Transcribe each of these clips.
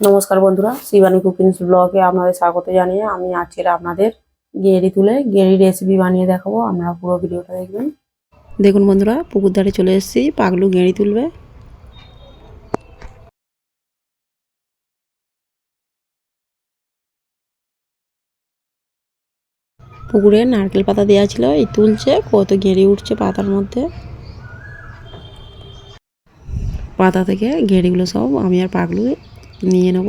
নমস্কার বন্ধুরা, শিবানী কুকিংস ব্লগে আপনাদের স্বাগত জানিয়ে আমি আজকের আপনাদের গেঁড়ি তুলে গেঁড়ি রেসিপি বানিয়ে দেখাবো। আপনারা পুরো ভিডিওটা দেখবেন। দেখুন বন্ধুরা, পুকুর ধারে চলে এসেছি, পাগলু গেঁড়ি তুলবে। পুকুরে নারকেল পাতা দেওয়া ছিল, এই তুলছে, কত গেঁড়ি উঠছে পাতার মধ্যে। পাতা থেকে গেঁড়িগুলো সব আমি আর পাগলু নিয়ে নেব।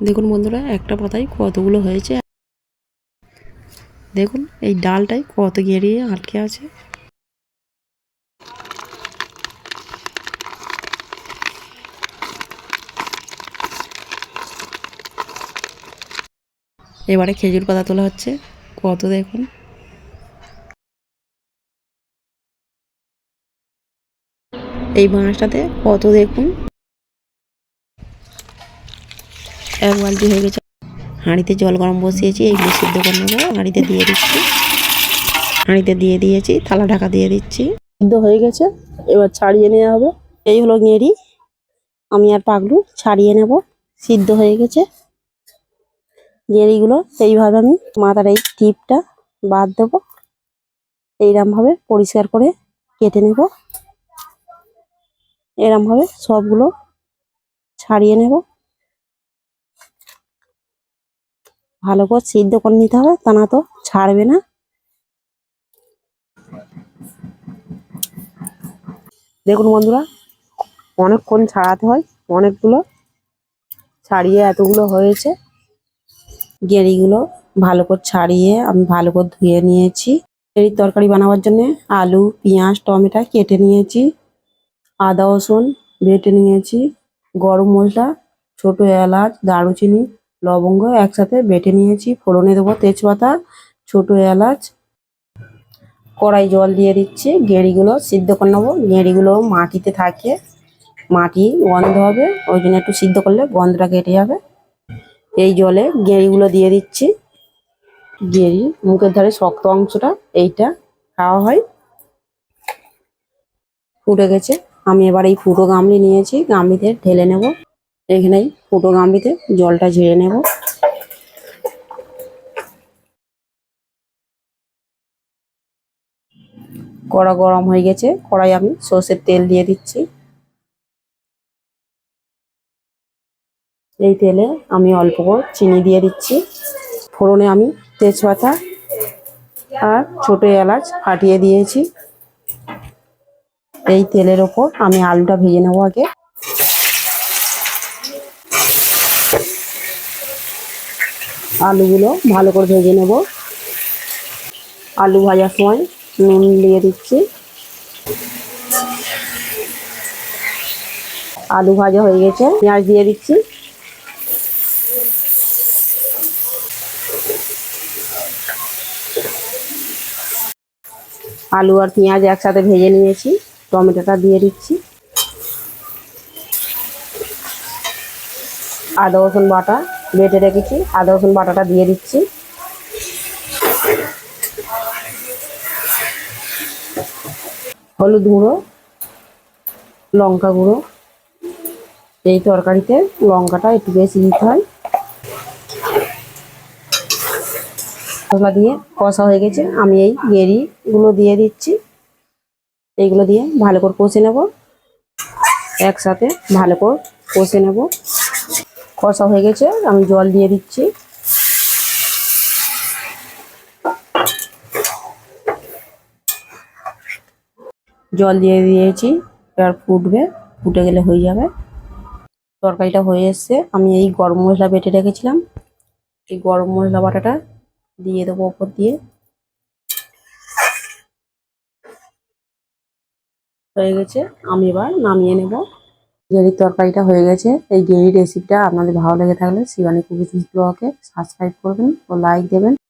দেখুন বন্ধুরা, একটা পাতায় কতগুলো হয়েছে। দেখুন, এই ডালটাই কত গেড়িয়ে আটকে আছে। এবারে খেজুর পাতা তোলা হচ্ছে। কত দেখুন? এই বাঁশটাতে কত দেখুন? এক বালতি হয়ে গেছে। হাঁড়িতে জল গরম বসিয়েছি এইগুলো সিদ্ধ করে নেব, হাঁড়িতে দিয়ে দিচ্ছি। হাঁড়িতে দিয়ে দিয়েছি, থালা ঢাকা দিয়ে দিচ্ছি। সিদ্ধ হয়ে গেছে, এবার ছাড়িয়ে নেওয়া হবে। এই হলো গেঁড়ি। আমি আর পাগলু ছাড়িয়ে নেব, সিদ্ধ হয়ে গেছে। গেঁড়িগুলো এইভাবে আমি মাথার এই টিপটা বাদ দেবো। এইরকমভাবে পরিষ্কার করে কেটে নেব। এরমভাবে সবগুলো ছাড়িয়ে নেব। ভালো করে সিদ্ধ করে নিতে হবে, তা না তো ছাড়বে না। দেখুন বন্ধুরা, অনেকক্ষণ ছাড়াতে হয়, অনেকগুলো ছাড়িয়ে এতগুলো হয়েছে। গেঁড়িগুলো ভালো করে ছাড়িয়ে আমি ভালো করে ধুয়ে নিয়েছি। গেঁড়ির তরকারি বানাবার জন্য আলু, পেঁয়াজ, টমেটো কেটে নিয়েছি। আদা, রসুন বেটে নিয়েছি, গরম মশলা, ছোট এলাচ, দারুচিনি, লবঙ্গ একসাথে বেটে নিয়েছি, ফোড়নে দেবো তেজপাতা, ছোট এলাচ, কড়াই জল দিয়ে দিচ্ছি, গেঁড়িগুলো সিদ্ধ করে নেব, গেঁড়িগুলো মাটিতে থাকে, মাটি গন্ধ হবে, ওই জন্য একটু সিদ্ধ করলে গন্ধটা কেটে যাবে। এই জলে গেঁড়িগুলো দিয়ে দিচ্ছি, গেঁড়ি মুখের ধারে শক্ত অংশটা এইটা খাওয়া হয়, ফুটে গেছে। আমি এবার এই ফুটো গামলি নিয়েছি, গামলিতে ঢেলে নেব। এখানেই ফুটো গামলিতে জলটা ঝেড়ে নেব। কড়া গরম হয়ে গেছে, কড়াই আমি সর্ষের তেল দিয়ে দিচ্ছি। এই তেলে আমি অল্প করে চিনি দিয়ে দিচ্ছি। ফোড়নে আমি তেজপাতা আর ছোট এলাচ ফাটিয়ে দিয়েছি। এই তেলের ওপর আমি আলুটা ভেজে নেব আগে। আলুগুলো ভালো করে ভেজে নেব। আলু ভাজার সময় নুন দিয়ে দিচ্ছি। আলু ভাজা হয়ে গেছে, পেঁয়াজ দিয়ে দিচ্ছি। আলু আর পেঁয়াজ একসাথে ভেজে নিয়েছি। টমেটোটা দিয়ে দিচ্ছি। আদা, রসুন বাটা বেটে রেখেছি। আদা, রসুন বাটাটা দিয়ে দিচ্ছি। হলুদ গুঁড়ো, লঙ্কা গুঁড়ো। এই তরকারিতে লঙ্কাটা একটু বেশি দিতে হয়। মশলা দিয়ে কষা হয়ে গেছে। আমি এই গেরিগুলো দিয়ে দিচ্ছি। এইগুলো দিয়ে ভালো করে কষে নেব। একসাথে ভালো করে কষে নেব। কষা হয়ে গেছে, আমি জল দিয়ে দিচ্ছি। জল দিয়ে দিয়েছি, এবার ফুটবে, ফুটে গেলে হয়ে যাবে। তরকারিটা হয়ে এসছে, আমি এই গরম মশলা বেটে রেখেছিলাম। এই গরম মশলা বাটাটা দিয়ে দেবো ওপর দিয়ে। হয়ে গেছে। আমি এবার নামিয়ে নেব। গেরির তরকারিটা হয়ে গেছে। এই গেঁড়ির রেসিপিটা আপনাদের ভালো লেগে থাকলে শিবানী কুকিং ব্লগে সাবস্ক্রাইব করবেন ও লাইক দেবেন।